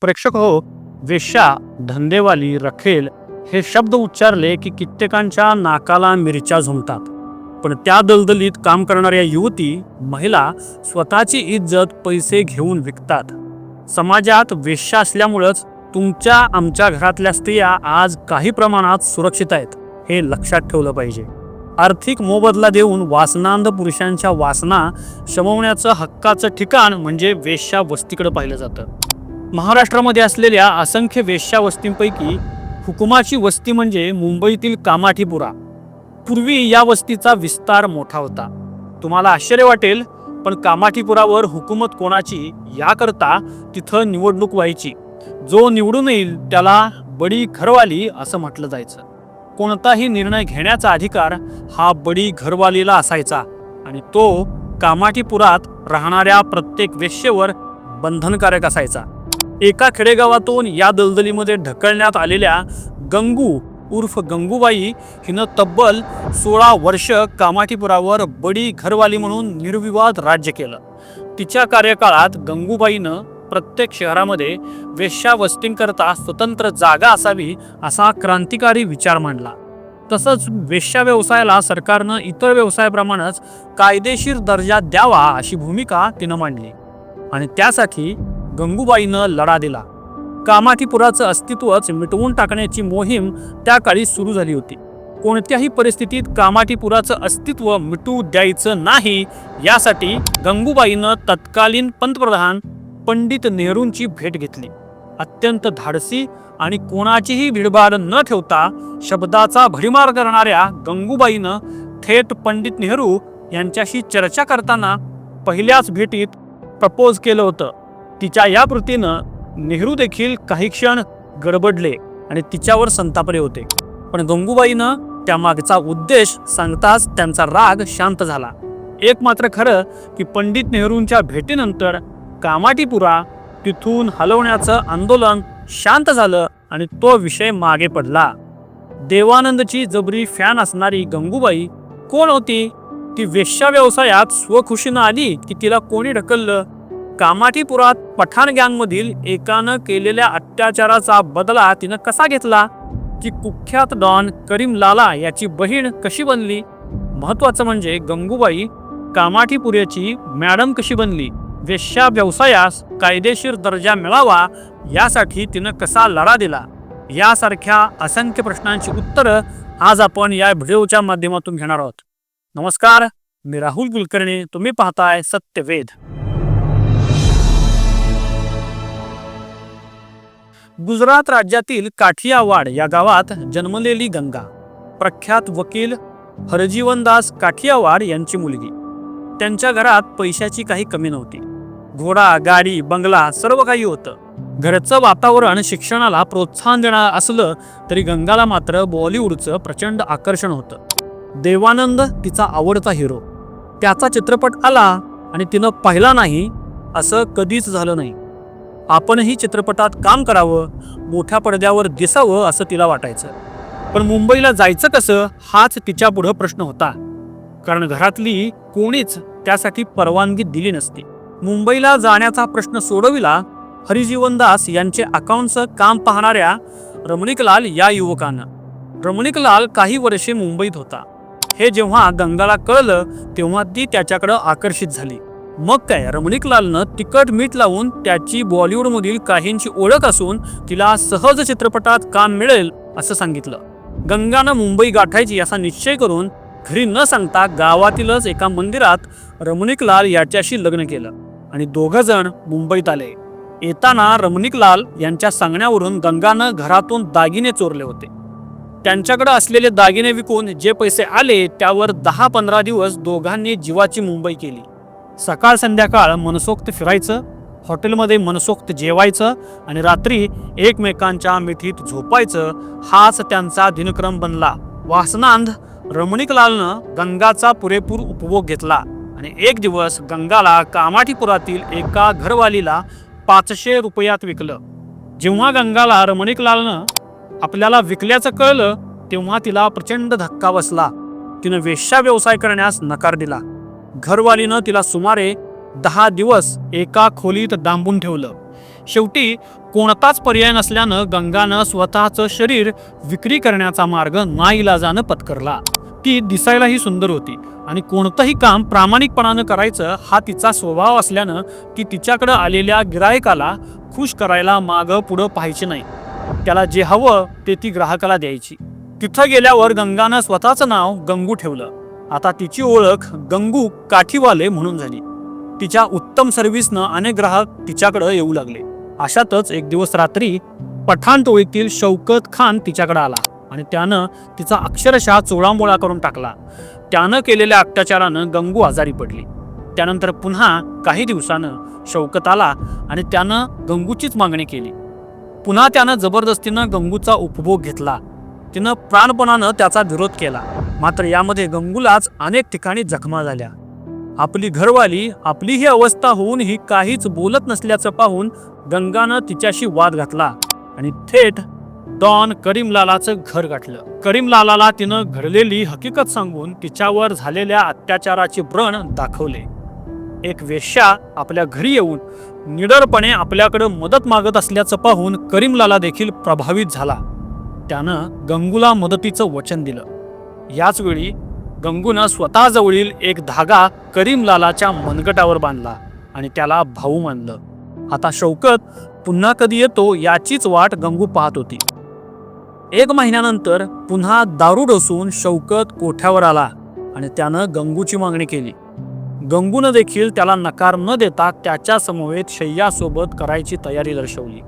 प्रेक्षक हो वेश्या धंदेवाली रखेल हे शब्द उच्चारले की कित्येकांच्या नाकाला मिरच्या झुमतात. पण त्या दलदलीत काम करणाऱ्या युवती महिला स्वतःची इज्जत पैसे घेऊन विकतात. समाजात वेश्या असल्यामुळंच तुमच्या आमच्या घरातल्या स्त्रिया आज काही प्रमाणात सुरक्षित आहेत हे लक्षात ठेवलं पाहिजे. आर्थिक मोबदला देऊन वासनांध पुरुषांच्या वासना शमवण्याचं हक्काचं ठिकाण म्हणजे वेश्या वस्तीकडे पाहिलं जातं. महाराष्ट्रामध्ये असलेल्या असंख्य वेश्या वस्तींपैकी हुकुमाची वस्ती म्हणजे मुंबईतील कामाठीपुरा. पूर्वी या वस्तीचा विस्तार मोठा होता. तुम्हाला आश्चर्य वाटेल पण कामाठीपुरावर हुकूमत कोणाची याकरता तिथं निवडणूक व्हायची. जो निवडून येईल त्याला बडी घरवाली असं म्हटलं जायचं. कोणताही निर्णय घेण्याचा अधिकार हा बडी घरवालीला असायचा आणि तो कामाठीपुरात राहणाऱ्या प्रत्येक वेश्येवर बंधनकारक असायचा. एका खेडेगावातून या दलदलीमध्ये ढकलण्यात आलेल्या गंगू उर्फ गंगूबाई हिनं तब्बल सोळा वर्ष कामाठीपुरावर बडी घरवाली म्हणून निर्विवाद राज्य केलं. तिच्या कार्यकाळात गंगूबाईनं प्रत्येक शहरामध्ये वेश्या वस्तींकरता स्वतंत्र जागा असावी असा क्रांतिकारी विचार मांडला. तसंच वेश्या व्यवसायाला सरकारनं इतर व्यवसायाप्रमाणेच कायदेशीर दर्जा द्यावा अशी भूमिका तिनं मांडली. आणि त्यासाठी गंगूबाईनं लढा दिला. कामाठीपुराचं अस्तित्वच मिटवून टाकण्याची मोहीम त्या काळी सुरू झाली होती. कोणत्याही परिस्थितीत कामाठीपुराचं अस्तित्व मिटू द्यायचं नाही यासाठी गंगूबाईनं तत्कालीन पंतप्रधान पंडित नेहरूंची भेट घेतली. अत्यंत धाडसी आणि कोणाचीही भिडभाड न ठेवता शब्दाचा भडीमार करणाऱ्या गंगूबाईनं थेट पंडित नेहरू यांच्याशी चर्चा करताना पहिल्याच भेटीत प्रपोज केलं होतं. तिच्या या कृतीनं नेहरू देखील काही क्षण गडबडले आणि तिच्यावर संतापले होते. पण गंगूबाईनं त्या मागचा उद्देश सांगताच त्यांचा राग शांत झाला. एक मात्र खरं की पंडित नेहरूंच्या भेटीनंतर कामाटीपुरा तिथून हलवण्याचं आंदोलन शांत झालं आणि तो विषय मागे पडला. देवानंदची जबरी फॅन असणारी गंगूबाई कोण होती? ती वेश्या व्यवसायात स्वखुशीनं आली की तिला कोणी ढकललं? कामाठीपुरात पठाण गँगमधील एकानं केलेल्या अत्याचाराचा बदला तिनं कसा घेतला? की कुख्यात डॉन करीम लाला याची बहीण कशी बनली? महत्वाचं म्हणजे गंगूबाई कामाठीपुऱ्याची मॅडम कशी बनली? वेश्या व्यवसायास कायदेशीर दर्जा मिळावा यासाठी तिनं कसा लढा दिला? यासारख्या असंख्य प्रश्नांची उत्तरं आज आपण या व्हिडिओच्या माध्यमातून घेणार आहोत. नमस्कार मी राहुल कुलकर्णी तुम्ही पाहताय सत्यवेद गुजरात राज्यातील काठियावाड या गावात जन्मलेली गंगा. प्रख्यात वकील हरजीवनदास काठियावाड यांची मुलगी. त्यांच्या घरात पैशाची काही कमी नव्हती. घोडा गाडी बंगला सर्व काही होतं. घरचं वातावरण शिक्षणाला प्रोत्साहन देणार असलं तरी गंगाला मात्र बॉलिवूडचं प्रचंड आकर्षण होतं. देवानंद तिचा आवडता हिरो. त्याचा चित्रपट आला आणि तिनं पाहिला नाही असं कधीच झालं नाही. आपणही चित्रपटात काम करावं मोठ्या पडद्यावर दिसावं असं तिला वाटायचं. पण मुंबईला जायचं कसं हाच तिच्या पुढं प्रश्न होता. कारण घरातली कोणीच त्यासाठी परवानगी दिली नसती. मुंबईला जाण्याचा प्रश्न सोडविला हरिजीवनदास यांचे अकाउंटचं काम पाहणाऱ्या रमणिकलाल या युवकानं. रमणिकलाल काही वर्षे मुंबईत होता. हे जेव्हा गंगाला कळलं तेव्हा ती त्याच्याकडं आकर्षित झाली. मग काय रमणिकलालनं तिकट मीठ लावून त्याची बॉलिवूडमधील काहींची ओळख असून तिला सहज चित्रपटात काम मिळेल असं सांगितलं. गंगानं मुंबई गाठायची असा निश्चय करून घरी न सांगता गावातीलच एका मंदिरात रमणिकलाल याच्याशी लग्न केलं आणि दोघं जण मुंबईत आले. येताना रमणिकलाल यांच्या सांगण्यावरून गंगानं घरातून दागिने चोरले होते. त्यांच्याकडे असलेले दागिने विकून जे पैसे आले त्यावर दहा पंधरा दिवस दोघांनी जीवाची मुंबई केली. सकाळ संध्याकाळ मनसोक्त फिरायचं हॉटेलमध्ये मनसोक्त जेवायचं आणि रात्री एकमेकांच्या मिठीत झोपायचं हाच त्यांचा दिनक्रम बनला. वासनांध रमणिकलालनं गंगाचा पुरेपूर उपभोग घेतला आणि एक दिवस गंगाला कामाठीपुरातील एका घरवालीला पाचशे रुपयात विकलं. जेव्हा गंगाला रमणिकलालनं आपल्याला विकल्याचं कळलं तेव्हा तिला प्रचंड धक्का बसला. तिनं वेश्या व्यवसाय करण्यास नकार दिला. घरवालीनं तिला सुमारे दहा दिवस एका खोलीत डांबून ठेवलं. शेवटी कोणताच पर्याय नसल्यानं गंगानं स्वतःचं शरीर विक्री करण्याचा मार्ग नाईलाजानं पत्करला. ती दिसायलाही सुंदर होती आणि कोणतंही काम प्रामाणिकपणानं करायचं हा तिचा स्वभाव असल्यानं ती तिच्याकडं आलेल्या गिरायकाला खुश करायला मागं पुढं पाहायचे नाही. त्याला जे हवं ते ती ग्राहकाला द्यायची. तिथं गेल्यावर गंगानं स्वतःचं नाव गंगू ठेवलं. आता तिची ओळख गंगू काठीवाले म्हणून झाली. तिच्या उत्तम सर्व्हिसनं अनेक ग्राहक तिच्याकडं येऊ लागले. अशातच एक दिवस रात्री पठाण टोळीतील शौकत खान तिच्याकडे आला आणि त्यानं तिचा अक्षरशः चोळामोळा करून टाकला. त्यानं केलेल्या अत्याचारानं गंगू आजारी पडली. त्यानंतर पुन्हा काही दिवसानं शौकत आला आणि त्यानं गंगूचीच मागणी केली. पुन्हा त्यानं जबरदस्तीनं गंगूचा उपभोग घेतला. तिनं प्राणपणानं त्याचा विरोध केला. मात्र यामध्ये गंगूलाच अनेक ठिकाणी जखमा झाल्या. आपली घरवाली आपली ही अवस्था होऊनही काहीच बोलत नसल्याचं पाहून गंगानं तिच्याशी वाद घातला आणि थेट डॉन करीमलालाचं घर गाठलं. करीमलालाला तिनं घडलेली हकीकत सांगून तिच्यावर झालेल्या अत्याचाराचे व्रण दाखवले. एक वेश्या आपल्या घरी येऊन निडरपणे आपल्याकडं मदत मागत असल्याचं पाहून करीमलाला देखील प्रभावित झाला. त्यानं गंगूला मदतीचं वचन दिलं. याचवेळी गंगूनं स्वतःजवळील एक धागा करीमलालाच्या मनगटावर बांधला आणि त्याला भाऊ मानलं. आता शौकत पुन्हा कधी येतो याचीच वाट गंगू पाहत होती. एक महिन्यानंतर पुन्हा दारू डसून शौकत कोठ्यावर आला आणि त्यानं गंगूची मागणी केली. गंगूनं देखील त्याला नकार न देता त्याच्या समवेत शय्यासोबत करायची तयारी दर्शवली.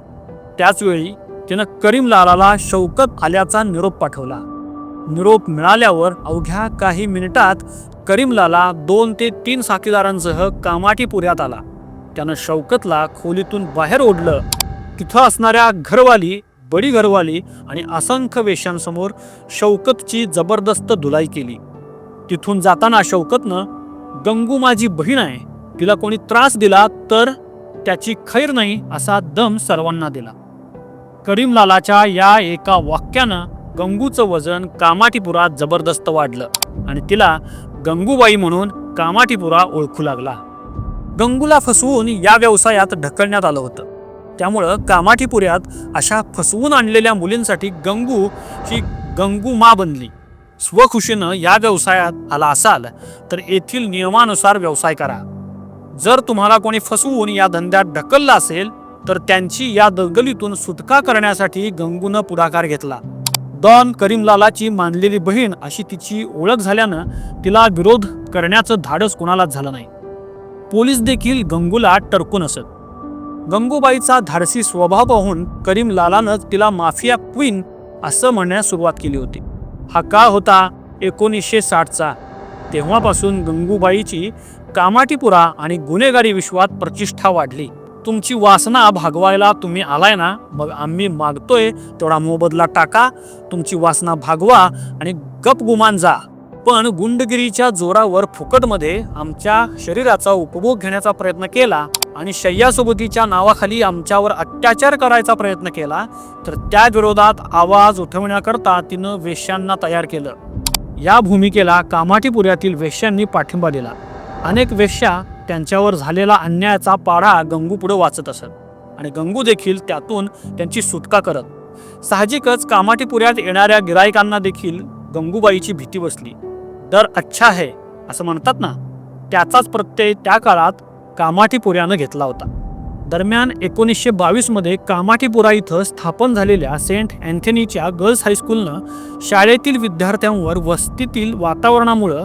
त्याचवेळी तिनं करीमलालाला शौकत आल्याचा निरोप पाठवला. निरोप मिळाल्यावर अवघ्या काही मिनिटात करीमलाला दोन ते तीन साथीदारांसह कामाठीपुऱ्यात आला. त्यानं शौकतला खोलीतून बाहेर ओढलं. तिथं असणाऱ्या घरवाली बडी घरवाली आणि असंख्य वेशांसमोर शौकतची जबरदस्त धुलाई केली. तिथून जाताना शौकतनं गंगू माझी बहीण आहे तिला कोणी त्रास दिला तर त्याची खैर नाही असा दम सर्वांना दिला. करीमलालाच्या या एका वाक्यानं गंगूचं वजन कामाठीपुरात जबरदस्त वाढलं आणि तिला गंगूबाई म्हणून कामाठीपुरा ओळखू लागला. गंगूला फसवून या व्यवसायात ढकलण्यात आलं होतं. त्यामुळं कामाठीपुऱ्यात अशा फसवून आणलेल्या मुलींसाठी गंगू ही गंगू मा बनली. स्वखुशीनं या व्यवसायात आला असाल तर येथील नियमानुसार व्यवसाय करा. जर तुम्हाला कोणी फसवून या धंद्यात ढकललं असेल तर त्यांची या दलदलीतून सुटका करण्यासाठी गंगूनं पुढाकार घेतला. डॉन करीमलालाची मानलेली बहीण अशी तिची ओळख झाल्यानं तिला विरोध करण्याचं धाडस कोणालाच झालं नाही. पोलीस देखील गंगूला टरकून असत गंगूबाईचा धाडसी स्वभाव पाहून करीम लालानं तिला माफिया क्वीन असं म्हणण्यास सुरुवात केली होती. हा काळ होता एकोणीसशे साठचा. तेव्हापासून गंगूबाईची कामाटीपुरा आणि गुन्हेगारी विश्वात प्रतिष्ठा वाढली. तुमची वासना भागवायला तुम्ही आलाय ना मग आम्ही मागतोय तेवढा मोबदला टाका तुमची वासना भागवा आणि गप गुमान जा. पण गुंडगिरीच्या जोरावर फुकटमध्ये आमच्या शरीराचा उपभोग घेण्याचा प्रयत्न केला आणि शय्यासोबतीच्या नावाखाली आमच्यावर अत्याचार करायचा प्रयत्न केला तर त्या विरोधात आवाज उठवण्याकरता तिनं वेश्यांना तयार केलं. या भूमिकेला कामाठीपुऱ्यातील वेश्यांनी पाठिंबा दिला. अनेक वेश्या त्यांच्यावर झालेला अन्यायाचा पाढा गंगू पुढे वाचत असत आणि गंगू देखील त्यातून त्यांची सुटका करत. साहजिकच कामाठीपुऱ्यात येणाऱ्या गिरायकांना देखील गंगूबाईची भीती बसली. दर अच्छा है असं म्हणतात ना? त्याचाच प्रत्यय त्या काळात कामाठीपुऱ्यानं घेतला होता. दरम्यान एकोणीसशे बावीसमध्ये कामाठीपुरा इथं स्थापन झालेल्या सेंट अँथनीच्या गर्ल्स हायस्कूलनं शाळेतील विद्यार्थ्यांवर वस्तीतील वातावरणामुळं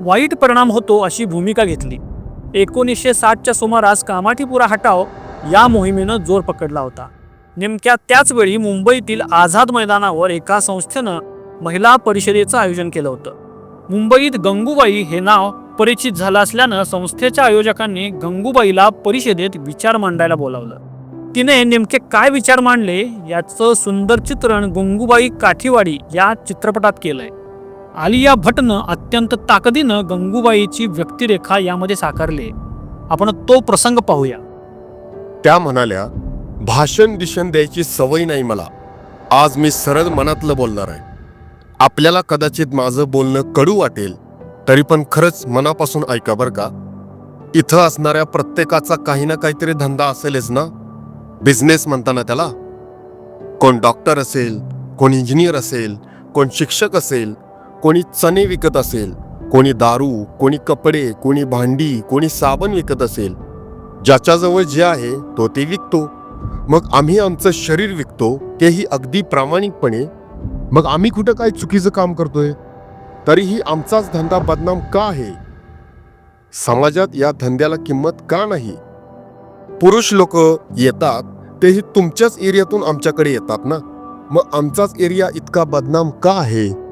वाईट परिणाम होतो अशी भूमिका घेतली. एकोणीसशे साठच्या सुमारास कामाठीपुरा हटाव या मोहिमेनं जोर पकडला होता. नेमक्या त्याचवेळी मुंबईतील आझाद मैदानावर एका संस्थेनं महिला परिषदेचं आयोजन केलं होतं. मुंबईत गंगूबाई हे नाव परिचित झालं असल्यानं संस्थेच्या आयोजकांनी गंगूबाईला परिषदेत विचार मांडायला बोलावलं. तिने नेमके काय विचार मांडले याचं सुंदर चित्रण गंगूबाई काठीवाडी या चित्रपटात केलंय. आलिया भटनं अत्यंत ताकदीनं गंगूबाईची व्यक्तिरेखा यामध्ये साकारली. आपण तो प्रसंग पाहूया. त्या म्हणाल्या भाषण दिशन द्यायची सवय नाही मला. आज मी सरळ मनातलं बोलणार आहे. आपल्याला कदाचित माझं बोलणं कडू वाटेल तरी पण खरंच मनापासून ऐका बरं का. इथं असणाऱ्या प्रत्येकाचा काही ना काहीतरी धंदा असेलच ना? बिझनेस म्हणताना त्याला? कोण डॉक्टर असेल कोण इंजिनियर असेल कोण शिक्षक असेल कोणी चणे विकत असेल कोणी दारू कोणी कपडे कोणी भांडी कोणी साबण विकत असेल ज्याच्याजवळ जे आहे तो ते विकतो. मग आम्ही आमचं शरीर विकतो तेही अगदी प्रामाणिकपणे. मग आम्ही कुठं काय चुकीचं काम करतोय? तरीही आमचाच धंदा बदनाम का आहे? समाजात या धंद्याला किंमत का नाही? पुरुष लोक येतात तेही तुमच्याच एरियातून आमच्याकडे येतात ना? मग आमचाच एरिया इतका बदनाम का आहे?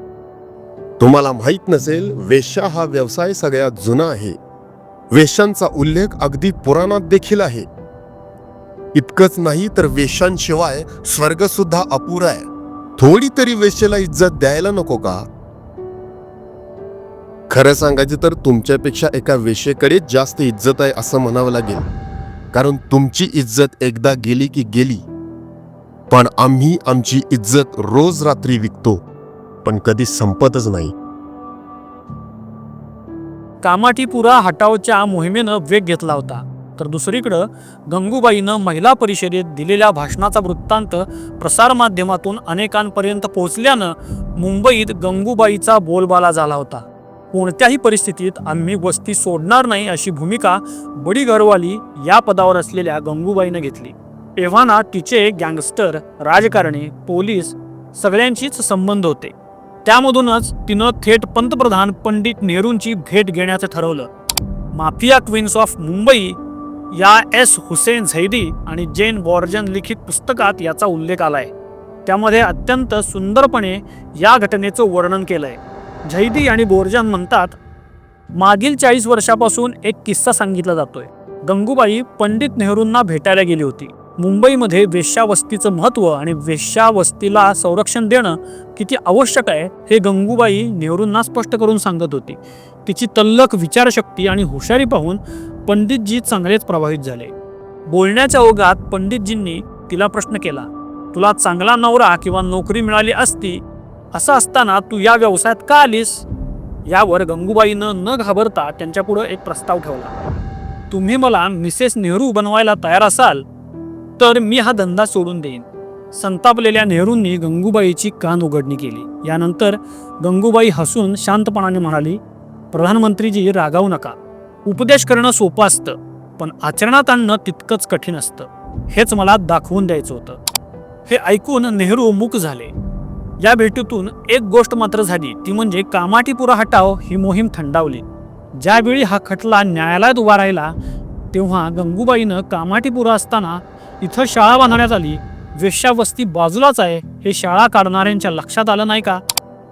तुम्हाला माहीत नसेल वेश्या हा व्यवसाय सगळ्यात जुना आहे. वेश्यांचा उल्लेख अगदी पुराणात देखील आहे. इतकंच नाही तर वेश्यांशिवाय स्वर्ग सुद्धा अपुरा आहे. थोडी तरी वेश्येला इज्जत द्यायला नको का? खरं सांगायचं तर तुमच्यापेक्षा एका वेशेकडे जास्त इज्जत आहे असं म्हणावं लागेल. कारण तुमची इज्जत एकदा गेली की गेली. पण आम्ही आमची इज्जत रोज रात्री विकतो. पण कधी संपतच नाही. कामाठीपुरा हटावच्या मोहिमेनं वेग घेतला होता. तर दुसरीकडं गंगूबाईनं महिला परिषदेत दिलेल्या भाषणाचा वृत्तांत प्रसारमाध्यमातून अनेकांपर्यंत पोहोचल्यानं मुंबईत गंगूबाईचा बोलबाला झाला होता. कोणत्याही परिस्थितीत आम्ही वस्ती सोडणार नाही अशी भूमिका बडी घरवाली या पदावर असलेल्या गंगूबाईनं घेतली. एव्हाना तिचे गँगस्टर राजकारणी पोलीस सगळ्यांशीच संबंध होते. त्यामधूनच तिनं थेट पंतप्रधान पंडित नेहरूंची भेट घेण्याचं ठरवलं. माफिया क्वीन्स ऑफ मुंबई या एस हुसेन झैदी आणि जेन बॉर्जन लिखित पुस्तकात याचा उल्लेख आलाय. त्यामध्ये अत्यंत सुंदरपणे या घटनेचं वर्णन केलंय. झैदी आणि बोर्जन म्हणतात मागील चाळीस वर्षापासून एक किस्सा सांगितला जातोय. गंगूबाई पंडित नेहरूंना भेटायला गेली होती. मुंबईमध्ये वेश्यावस्तीचं महत्त्व आणि वेश्यावस्तीला संरक्षण देणं किती आवश्यक आहे हे गंगूबाई नेहरूंना स्पष्ट करून सांगत होती. तिची तल्लख विचारशक्ती आणि हुशारी पाहून पंडितजी चांगलेच प्रभावित झाले. बोलण्याच्या ओघात पंडितजींनी तिला प्रश्न केला तुला चांगला नवरा किंवा नोकरी मिळाली असती असं असताना तू या व्यवसायात का आलीस? यावर गंगूबाईनं न घाबरता त्यांच्यापुढं एक प्रस्ताव ठेवला तुम्ही मला मिसेस नेहरू बनवायला तयार असाल तर मी हा धंदा सोडून देईन. संतापलेल्या नेहरूंनी गंगूबाईची कान उघडणी केली. यानंतर गंगूबाई हसून शांतपणाने म्हणाली प्रधानमंत्रीजी रागावू नका. उपदेश करणं सोपं असतं पण आचरणात आणणं तितकंच कठीण असतं. हेच मला दाखवून द्यायचं होतं. हे ऐकून नेहरू मूक झाले. या भेटीतून एक गोष्ट मात्र झाली ती म्हणजे कामाठीपुरा हटाव ही मोहीम थंडावली. ज्यावेळी हा खटला न्यायालयात उभा राहिला तेव्हा गंगूबाईनं कामाठीपुरा असताना इथं शाळा बांधण्यात आली. वेश्यावस्ती बाजूलाच आहे. हे शाळा काढणाऱ्यांच्या लक्षात आलं नाही का?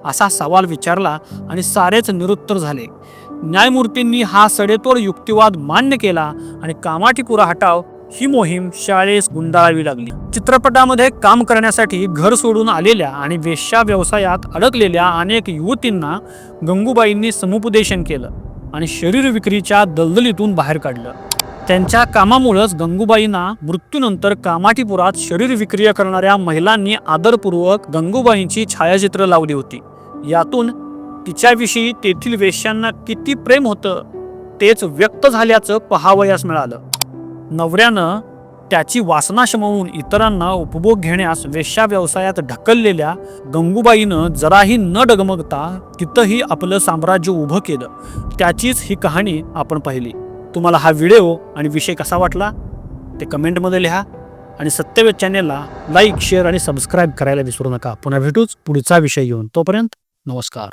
असा सवाल विचारला आणि सारेच निरुत्तर झाले. न्यायमूर्तींनी हा सडेतोड युक्तिवाद मान्य केला आणि कामाठीपुरा हटाव ही मोहीम शाळेस गुंडाळावी लागली. चित्रपटामध्ये काम करण्यासाठी घर सोडून आलेल्या आणि वेश्या व्यवसायात अडकलेल्या अनेक युवतींना गंगूबाईंनी समुपदेशन केलं आणि शरीर विक्रीच्या दलदलीतून बाहेर काढलं. त्यांच्या कामामुळंच गंगूबाईंना मृत्यूनंतर कामाठीपुरात शरीर विक्रिया करणाऱ्या महिलांनी आदरपूर्वक गंगूबाईंची छायाचित्र लावली होती. यातून तिच्याविषयी तेथील वेश्यांना किती प्रेम होतं तेच व्यक्त झाल्याचं पहावयास मिळालं. नवऱ्यानं त्याची वासना शमवून इतरांना उपभोग घेण्यास वेश्या व्यवसायात ढकललेल्या गंगूबाईनं जराही न डगमगता तिथंही आपलं साम्राज्य उभं केलं. त्याचीच ही कहाणी आपण पाहिली. तुम्हाला हा व्हिडिओ आणि विषय कसा वाटला ते कमेंटमध्ये लिहा आणि सत्यवेद चॅनेलला लाईक शेअर आणि सबस्क्राईब करायला विसरू नका. पुन्हा भेटूच पुढचा विषय घेऊन. तोपर्यंत नमस्कार.